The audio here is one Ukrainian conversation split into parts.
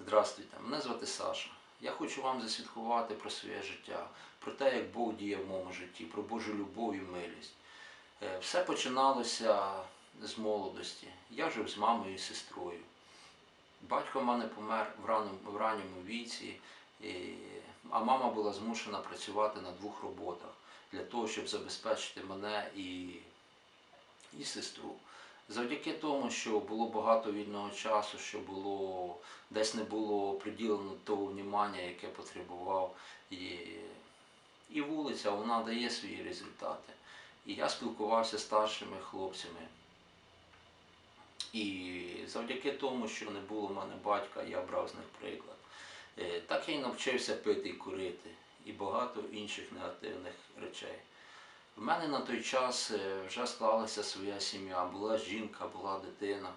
Здравствуйте, мене звати Саша. Я хочу вам засвідкувати про своє життя, про те, як Бог діє в моєму житті, про Божу любов і милість. Е, Все починалося з молодості. Я жив з мамою і сестрою. Батько в мене помер в ранньому, в ранньому віці, а мама була змушена працювати на двох роботах для того, щоб забезпечити мене і, і сестру. Завдяки тому, що було багато вільного часу, що було десь не було приділено того внимання, яке потребував, і, і вулиця вона дає свої результати. І я спілкувався з старшими хлопцями. І завдяки тому, що не було в мене батька, я брав з них приклад. Е, Так я й навчився пити і курити, і багато інших негативних речей. В мене на той час е, вже склалася своя сім'я, була жінка, була дитина.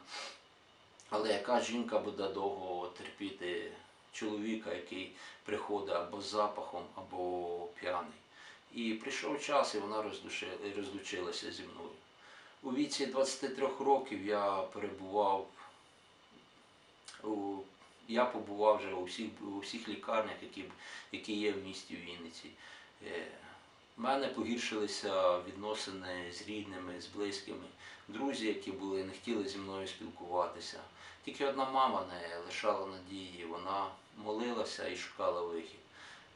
Але яка жінка буде довго терпіти чоловіка, який приходить або з запахом, або п'яний? І прийшов час, і вона розлучилася зі мною. У віці 23 років я перебував у я побував вже у всіх, у всіх лікарнях, які, які є в місті Вінниці. В мене погіршилися відносини з рідними, з близькими, друзі, які були, не хотіли зі мною спілкуватися. Тільки одна мама не лишала надії, вона молилася і шукала вихід.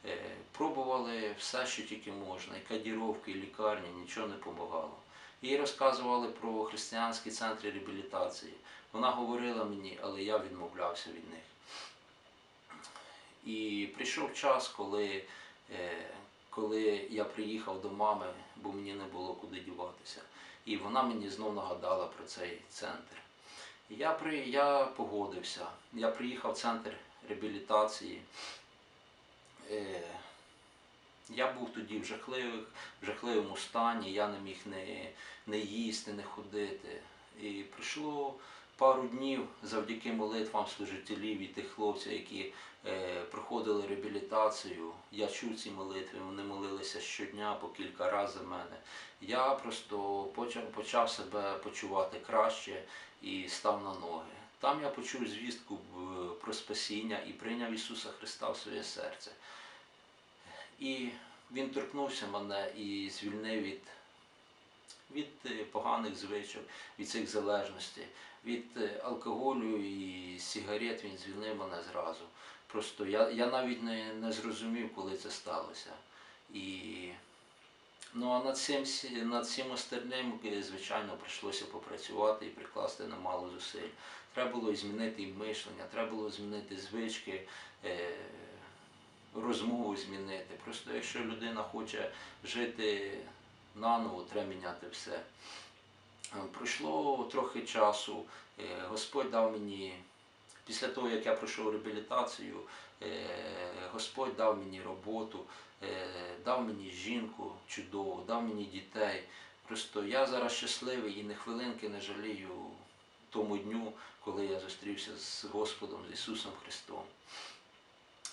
Е, Пробували все, що тільки можна, і кадіровки, і лікарні, нічого не допомагало. Їй розказували про християнські центри реабілітації. Вона говорила мені, але я відмовлявся від них. І прийшов час, коли, е, коли я приїхав до мами, бо мені не було куди діватися. І вона мені знов нагадала про цей центр. Я, при, я погодився. Я приїхав в центр реабілітації. Е, я був тоді в, жахливих, в жахливому стані, я не міг не, не їсти, не ходити. І прийшло пару днів завдяки молитвам служителів і тих хлопців, які е, проходили реабілітацію. Я чув ці молитви, вони молилися щодня по кілька разів за мене. Я просто почав, себе почувати краще і став на ноги. Там я почув звістку е, про спасіння і прийняв Ісуса Христа в своє серце. І він торкнувся мене і звільнив від, від е, поганих звичок, від цих залежностей, від е, алкоголю і сигарет він звільнив мене зразу. Просто я, я навіть не, не зрозумів, коли це сталося. І, ну а над цим, над цим остальним, е, звичайно, прийшлося попрацювати і прикласти немало зусиль. Треба було змінити і мишлення, треба було змінити звички. Розмову змінити. Просто якщо людина хоче жити наново, треба міняти все. Е, Пройшло трохи часу, е, Господь дав мені, після того, як я пройшов реабілітацію, е, Господь дав мені роботу, дав мені жінку чудову, дав мені дітей. Просто я зараз щасливий і ні хвилинки не жалію тому дню, коли я зустрівся з Господом, з Ісусом Христом.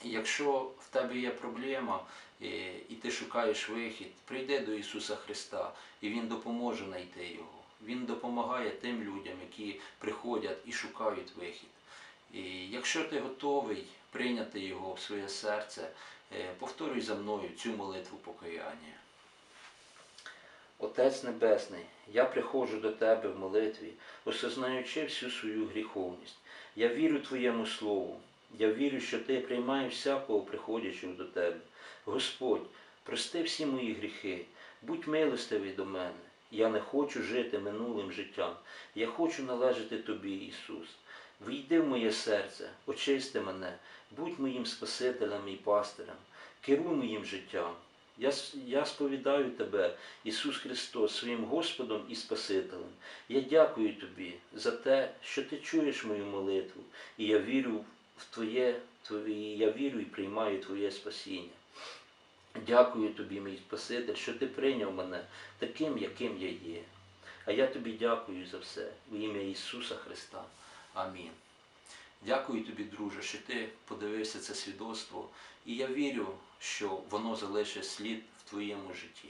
Якщо в тебе є проблема е, і ти шукаєш вихід, прийди до Ісуса Христа, і Він допоможе знайти його. Він допомагає тим людям, які приходять і шукають вихід. І якщо ти готовий прийняти його в своє серце, е, повторюй за мною цю молитву покаяння. Отець Небесний, я приходжу до Тебе в молитві, осознаючи всю свою гріховність. Я вірю Твоєму Слову. Я вірю, що Ти приймаєш всякого приходячого до Тебе. Господь, прости всі мої гріхи, будь милостивий до мене. Я не хочу жити минулим життям. Я хочу належати Тобі, Ісус. Війди в моє серце, очисти мене, будь моїм Спасителем і пастирем, керуй моїм життям. Я, я сповідаю Тебе, Ісус Христос, своїм Господом і Спасителем. Я дякую Тобі за те, що Ти чуєш мою молитву, і я вірю Твоє, Твоє, я вірю і приймаю Твоє спасіння. Дякую тобі, мій Спаситель, що ти прийняв мене таким, яким я є. А я тобі дякую за все в ім'я Ісуса Христа. Амінь. Дякую тобі, друже, що ти подивився це свідоцтво, і я вірю, що воно залишить слід в твоєму житті.